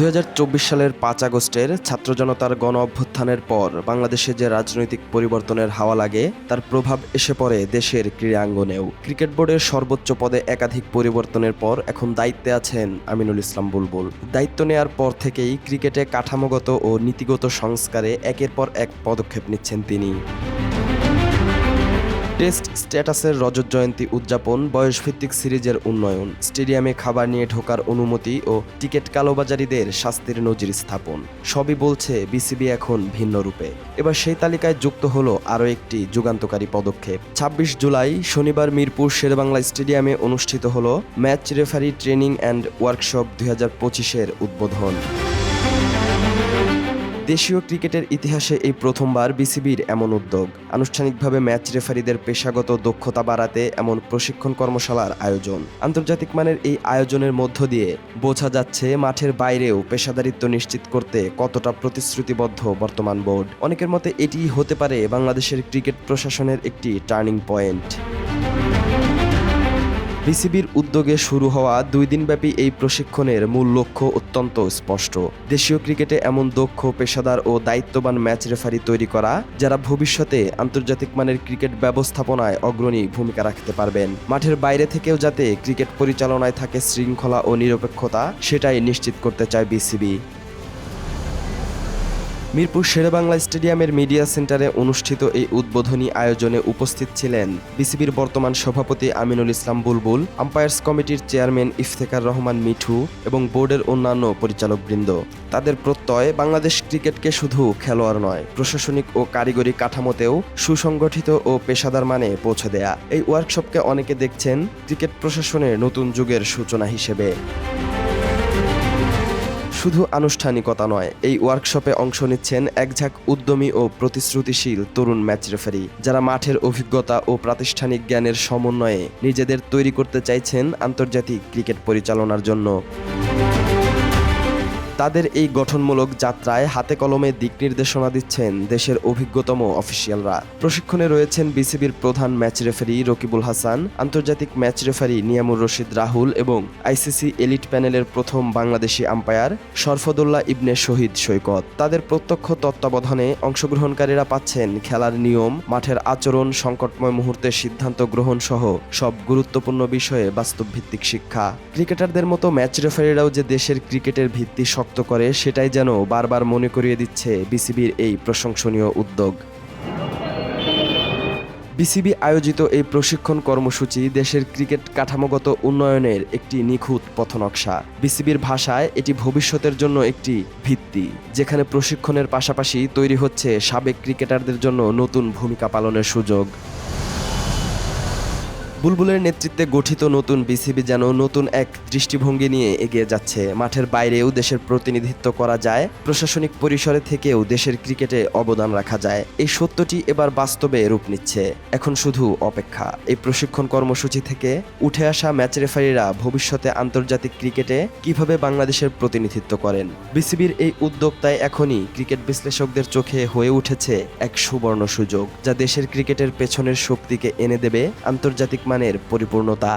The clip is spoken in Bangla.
দু হাজার চব্বিশ সালের পাঁচ আগস্টের ছাত্র জনতার গণ অভ্যুত্থানের পর বাংলাদেশে যে রাজনৈতিক পরিবর্তনের হাওয়া লাগে, তার প্রভাব এসে পড়ে দেশের ক্রীড়াঙ্গনেও। ক্রিকেট বোর্ডের সর্বোচ্চ পদে একাধিক পরিবর্তনের পর এখন দায়িত্বে আছেন আমিনুল ইসলাম বুলবুল। দায়িত্ব নেয়ার পর থেকেই ক্রিকেটে কাঠামোগত ও নীতিগত সংস্কারে একের পর এক পদক্ষেপ নিচ্ছেন তিনি। টেস্ট স্ট্যাটাসের রজত জয়ন্তী উদযাপন, বয়সভিত্তিক সিরিজের উন্নয়ন, স্টেডিয়ামে খাবার নিয়ে ঢোকার অনুমতি ও টিকিট কালোবাজারিদের শাস্তির নজির স্থাপন, সবই বলছে বিসিবি এখন ভিন্ন রূপে। এবার সেই তালিকায় যুক্ত হলো আরও একটি যুগান্তকারী পদক্ষেপ। ছাব্বিশ জুলাই শনিবার মিরপুর শেরবাংলা স্টেডিয়ামে অনুষ্ঠিত হলো match referee training and workshop দুই হাজার পঁচিশের উদ্বোধন। দেশীয় ক্রিকেটের ইতিহাসে এই প্রথমবার বিসিবির এমন উদ্যোগ। আনুষ্ঠানিকভাবে ম্যাচ রেফারিদের পেশাগত দক্ষতা বাড়াতে এমন প্রশিক্ষণ কর্মশালার আয়োজন। আন্তর্জাতিক মানের এই আয়োজনের মধ্য দিয়ে বোঝা যাচ্ছে মাঠের বাইরেও পেশাদারিত্ব নিশ্চিত করতে কতটা প্রতিশ্রুতিবদ্ধ বর্তমান বোর্ড। অনেকের মতে এটি হতে পারে বাংলাদেশের ক্রিকেট প্রশাসনের একটি টার্নিং পয়েন্ট। বিসিবির উদ্যোগে শুরু হওয়া দুই দিনব্যাপী এই প্রশিক্ষণের মূল লক্ষ্য অত্যন্ত স্পষ্ট। দেশীয় ক্রিকেটে এমন দক্ষ, পেশাদার ও দায়িত্ববান ম্যাচ রেফারি তৈরি করা, যারা ভবিষ্যতে আন্তর্জাতিক মানের ক্রিকেট ব্যবস্থাপনায় অগ্রণী ভূমিকা রাখতে পারবেন। মাঠের বাইরে থেকেও যাতে ক্রিকেট পরিচালনায় থাকে শৃঙ্খলা ও নিরপেক্ষতা, সেটাই নিশ্চিত করতে চায় বিসিবি। মিরপুর শেরেবাংলা স্টেডিয়ামের মিডিয়া সেন্টারে অনুষ্ঠিত এই উদ্বোধনী আয়োজনে উপস্থিত ছিলেন বিসিবির বর্তমান সভাপতি আমিনুল ইসলাম বুলবুল, আম্পায়ার্স কমিটির চেয়ারম্যান ইফতেখার রহমান মিঠু এবং বোর্ডের অন্যান্য পরিচালকবৃন্দ। তাদের প্রত্যয় বাংলাদেশ ক্রিকেটকে শুধু খেলোয়াড় নয়, প্রশাসনিক ও কারিগরি কাঠামোতেও সুসংগঠিত ও পেশাদার মানে পৌঁছে দেয়া। এই ওয়ার্কশপকে অনেকে দেখছেন ক্রিকেট প্রশাসনের নতুন যুগের সূচনা হিসেবে। শুধু আনুষ্ঠানিকতা নয়, এই ওয়ার্কশপে অংশ নিচ্ছেন একঝাঁক উদ্যমী ও প্রতিশ্রুতিশীল তরুণ ম্যাচ রেফারি যারা মাঠের অভিজ্ঞতা ও প্রাতিষ্ঠানিক জ্ঞানের সমন্বয়ে নিজেদের তৈরি করতে চাইছেন আন্তর্জাতিক ক্রিকেট পরিচালনার জন্য। তাদের এই গঠনমূলক যাত্রায় হাতে কলমে দিক নির্দেশনা দিচ্ছেন দেশের অভিজ্ঞতম অফিসিয়ালরা। প্রশিক্ষণে রয়েছেন বিসিবির প্রধান ম্যাচ রেফারি রকিবুল হাসান, আন্তর্জাতিক ম্যাচ রেফারি নিয়ামুর রশিদ রাহুল এবং আইসিসি এলিট প্যানেলের প্রথম বাংলাদেশি আম্পায়ার শরফদুল্লাহ ইবনে শহীদ সৈকত। তাদের প্রত্যক্ষ তত্ত্বাবধানে অংশগ্রহণকারীরা পাচ্ছেন খেলার নিয়ম, মাঠের আচরণ, সংকটময় মুহূর্তে সিদ্ধান্ত গ্রহণ সহ সব গুরুত্বপূর্ণ বিষয়ে বাস্তবভিত্তিক শিক্ষা। ক্রিকেটারদের মতো ম্যাচ রেফারিরাও যে দেশের ক্রিকেটের ভিত্তি শক্ত করে সেটাই যেন বারবার মনে করিয়ে দিচ্ছে বিসিবির এই প্রশংসনীয় উদ্যোগ। বিসিবি আয়োজিত এই প্রশিক্ষণ কর্মসূচি দেশের ক্রিকেট কাঠামোগত উন্নয়নের একটি নিখুঁত পথনকশা। বিসিবির ভাষায় এটি ভবিষ্যতের জন্য একটি ভিত্তি, যেখানে প্রশিক্ষণের পাশাপাশি তৈরি হচ্ছে সাবেক ক্রিকেটারদের জন্য নতুন ভূমিকা পালনের সুযোগ। বুলবুলের নেতৃত্বে গঠিত নতুন বিসিবি যেন নতুন এক দৃষ্টিভঙ্গি নিয়ে এগিয়ে যাচ্ছে। মাঠের বাইরেও দেশের প্রতিনিধিত্ব করা যায়, প্রশাসনিক পরিসরে থেকেও দেশের ক্রিকেটে অবদান রাখা যায়। এই সত্যটি এবার বাস্তবে রূপ নিচ্ছে। এখন শুধু অপেক্ষা। এই প্রশিক্ষণ কর্মসূচি থেকে উঠে আসা ম্যাচ রেফারিরা ভবিষ্যতে আন্তর্জাতিক ক্রিকেটে কীভাবে বাংলাদেশের প্রতিনিধিত্ব করেন? বিসিবির এই উদ্যোক্তায় এখনই ক্রিকেট বিশ্লেষকদের চোখে হয়ে উঠেছে এক সুবর্ণ সুযোগ, যা দেশের ক্রিকেটের পেছনের শক্তিকে এনে দেবে আন্তর্জাতিক মানের পরিপূর্ণতা